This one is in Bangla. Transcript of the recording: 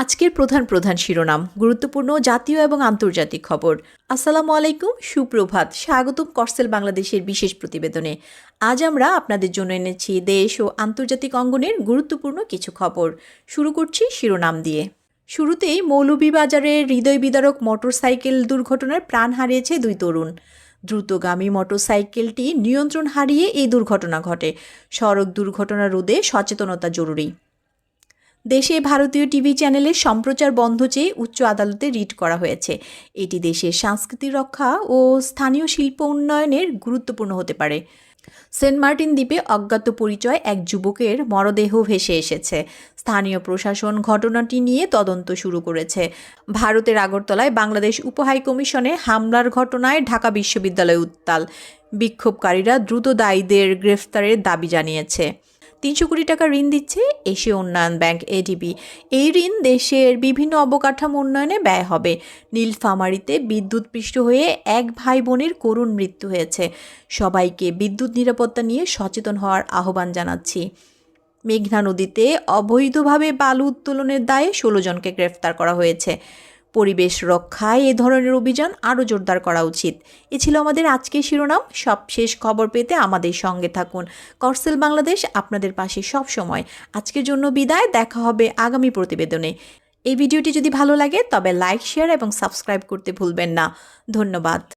আজকের প্রধান প্রধান শিরোনাম, গুরুত্বপূর্ণ জাতীয় এবং আন্তর্জাতিক খবর। আসসালামু আলাইকুম, সুপ্রভাত। স্বাগতম করসেল বাংলাদেশের বিশেষ প্রতিবেদনে। আজ আমরা আপনাদের জন্য এনেছি দেশ ও আন্তর্জাতিক অঙ্গনের গুরুত্বপূর্ণ কিছু খবর। শুরু করছি শিরোনাম দিয়ে। শুরুতেই মৌলভীবাজারে হৃদয় বিদারক মোটরসাইকেল দুর্ঘটনায় প্রাণ হারিয়েছে দুই তরুণ। দ্রুতগামী মোটরসাইকেলটি নিয়ন্ত্রণ হারিয়ে এই দুর্ঘটনা ঘটে। সড়ক দুর্ঘটনা রোধে সচেতনতা জরুরি। দেশে ভারতীয় টিভি চ্যানেলের সম্প্রচার বন্ধ চেয়ে উচ্চ আদালতে রিট করা হয়েছে। এটি দেশের সংস্কৃতি রক্ষা ও স্থানীয় শিল্প উন্নয়নের গুরুত্বপূর্ণ হতে পারে। সেন্ট মার্টিন দ্বীপে অজ্ঞাত পরিচয় এক যুবকের মরদেহ ভেসে এসেছে। স্থানীয় প্রশাসন ঘটনাটি নিয়ে তদন্ত শুরু করেছে। ভারতের আগরতলায় বাংলাদেশ উপহাই কমিশনে হামলার ঘটনায় ঢাকা বিশ্ববিদ্যালয় উত্তাল। বিক্ষোভকারীরা দ্রুত দায়ীদের গ্রেফতারের দাবি জানিয়েছে। তিনশো কোটি টাকা ঋণ দিচ্ছে এশীয় উন্নয়ন ব্যাংক এডিবি এই ঋণ দেশের বিভিন্ন অবকাঠামো উন্নয়নে ব্যয় হবে। নীলফামারীতে বিদ্যুৎপৃষ্ট হয়ে এক ভাই বোনের করুণ মৃত্যু হয়েছে। সবাইকে বিদ্যুৎ নিরাপত্তা নিয়ে সচেতন হওয়ার আহ্বান জানাচ্ছি। মেঘনা নদীতে অবৈধভাবে বালু উত্তোলনের দায়ে ষোলো জনকে গ্রেফতার করা হয়েছে। পরিবেশ রক্ষায় এ ধরনের অভিযান আরও জোরদার করা উচিত। এ ছিল আমাদের আজকের শিরোনাম। সব শেষ খবর পেতে আমাদের সঙ্গে থাকুন। করসেল বাংলাদেশ আপনাদের পাশে সব সময় আজকের জন্য বিদায়। দেখা হবে আগামী প্রতিবেদনে। এই ভিডিওটি যদি ভালো লাগে তবে লাইক, শেয়ার এবং সাবস্ক্রাইব করতে ভুলবেন না। ধন্যবাদ।